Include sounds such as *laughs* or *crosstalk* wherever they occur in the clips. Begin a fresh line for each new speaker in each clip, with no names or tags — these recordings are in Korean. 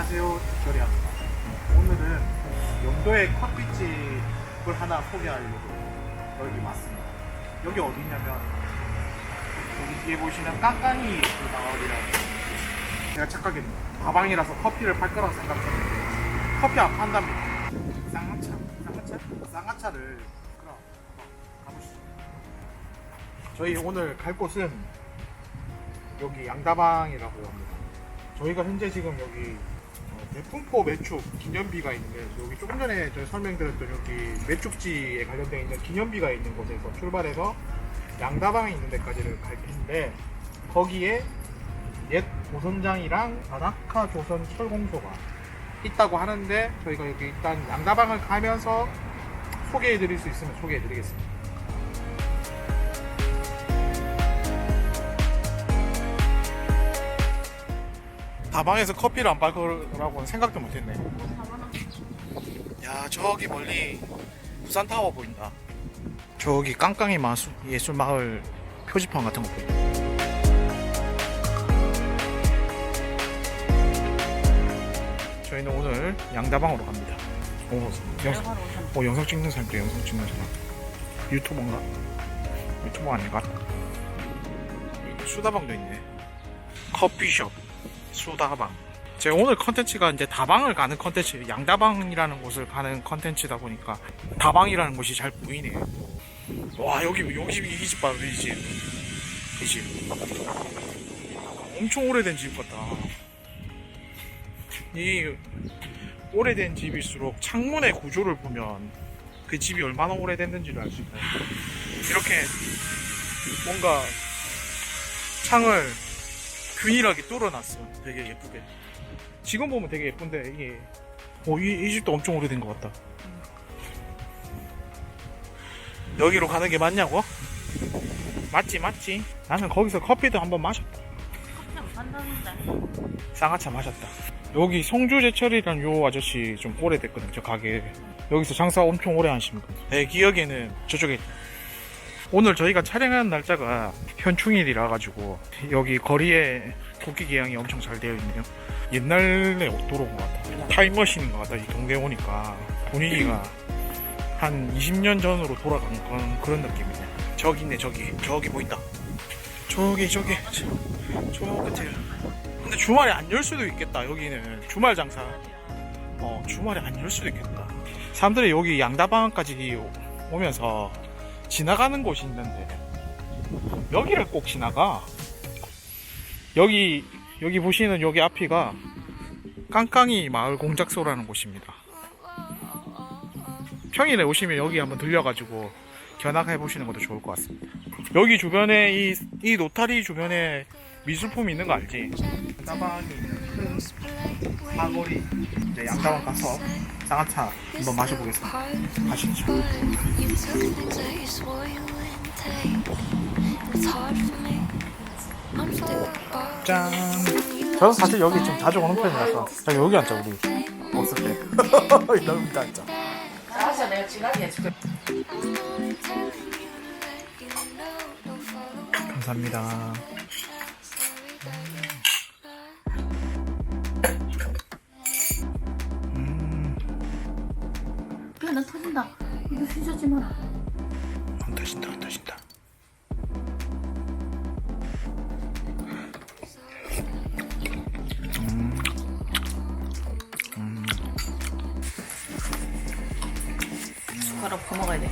안녕하세요. 조리합니다. 오늘은 영도의 커피집을 하나 소개하려고 여기 왔습니다. 여기 어디냐면 여기 뒤에 보시면 깡깡이 그 마을이라고 제가 착각했네요. 가방이라서 커피를 팔 거라고 생각했는데 커피 안 판답니다. 쌍화차, 쌍화차, 쌍화차를 그럼 가보시죠. 저희 오늘 갈 곳은 여기 양다방이라고 합니다. 저희가 현재 지금 여기 풍포 매축 기념비가 있는데 여기 조금 전에 저희 설명드렸던 여기 매축지에 관련되어 있는 기념비가 있는 곳에서 출발해서 양다방에 있는 데까지를 갈 텐데 거기에 옛 고선장이랑 다나카 조선 철공소가 있다고 하는데 저희가 여기 일단 양다방을 가면서 소개해드릴 수 있으면 소개해드리겠습니다. 다방에서 커피를 안 팔 거라고는 생각도 못 했네. 야 저기 멀리 부산 타워 보인다. 저기 깡깡이 마수 예술 마을 표지판 같은 거 보인다. 저희는 오늘 양다방으로 갑니다. 오, 영상, 오, 영상 찍는 사람도 영상 찍는 사람. 유튜버인가? 유튜버 아닌가? 수다방도 있네. 커피숍. 수다방. 제가 오늘 컨텐츠가 이제 다방을 가는 컨텐츠, 양다방이라는 곳을 가는 컨텐츠다 보니까 다방이라는 곳이 잘 보이네. 와 여기 여기 이 집 봐, 이 집, 이 집. 엄청 오래된 집 같다. 이 오래된 집일수록 창문의 구조를 보면 그 집이 얼마나 오래됐는지를 알 수 있다. 이렇게 뭔가 창을 균일하게 뚫어놨어. 되게 예쁘게. 지금 보면 되게 예쁜데 이게 어, 이, 이 집도 엄청 오래된 것 같다. 여기로 가는 게 맞냐고? 맞지 맞지. 나는 거기서 커피도 한번 마셨다.
커피 안 판다는데.
쌍화차 마셨다. 여기 송주제철이란 요 아저씨 좀 오래됐거든, 저 가게. 여기서 장사 엄청 오래 분. 내 기억에는 저쪽에. 오늘 저희가 촬영하는 날짜가 현충일이라 가지고 여기 거리에 토끼 기양이 엄청 잘 되어 있네요. 옛날에 도로인 것 같아. 타임머신인 것 같다. 이 동네 오니까 분위기가 한 20년 전으로 돌아간 그런, 그런 느낌이네. 저기 있네, 저기. 저기 보인다. 저기, 저기. 저, 저 끝에. 근데 주말에 안 열 수도 있겠다. 여기는 주말 장사. 어, 주말에 안 열 수도 있겠다. 사람들이 여기 양다방까지 오면서 지나가는 곳이 있는데 여기를 꼭 지나가. 여기 여기 보시는 여기 앞이가 깡깡이 마을 공작소라는 곳입니다. 평일에 오시면 여기 한번 들려가지고 견학해 보시는 것도 좋을 것 같습니다. 여기 주변에 이, 이 노타리 주변에 미술품이 있는 거 알지? 큰 사거리 이제 양다방 가서 쌍화차 한번 마셔보겠습니다. 가시죠. 짠. 저는 사실 여기 좀 자주 오는 편이라서 자 여기 앉자 우리 없을 때 너무 밑에 앉자.
알았어, 내가 지나게 해줄게.
감사합니다. 음,
터진다. 이거 휘저지 마라.
안 타신다, 안 타신다. 음, 음,
숟가락 더 먹어야 돼.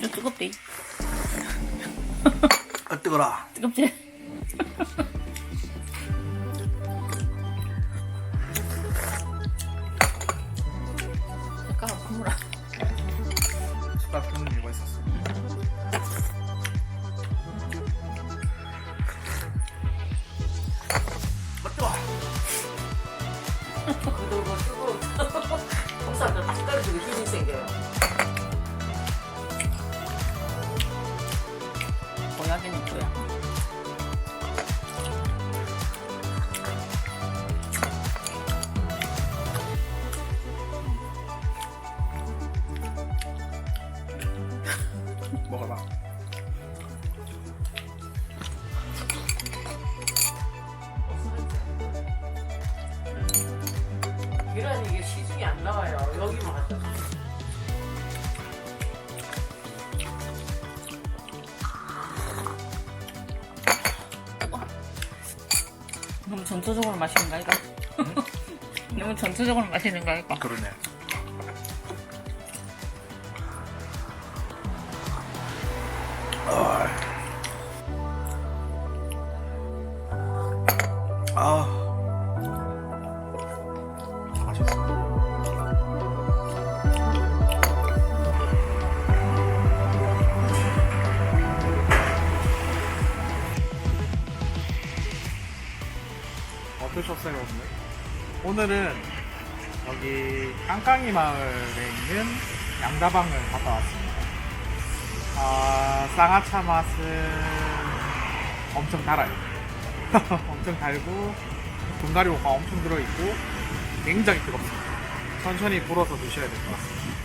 좀 뜨겁대.
아 뜨거라.
뜨겁지? *laughs*
그도 뭐 쓰고 폭살도 딱 떨어지고 힘이 생겨요.
먹어봐.
계란이 이게 시중에 안 나와요. 여기만 갖다 어?
너무 전체적으로 마시는 거 아이가? 너무 전체적으로 마시는 거 아이가?
그러네. 오늘? 오늘은 여기 깡깡이 마을에 있는 양다방을 갔다 왔습니다. 아, 쌍화차 맛은 엄청 달아요. *laughs* 엄청 달고 분가리호가 엄청 들어있고 굉장히 뜨겁습니다. 천천히 불어서 드셔야 될 것 같습니다.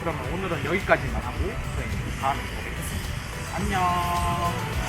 그러면 오늘은 여기까지만 하고 저희는 다음에 또 뵙겠습니다. 안녕.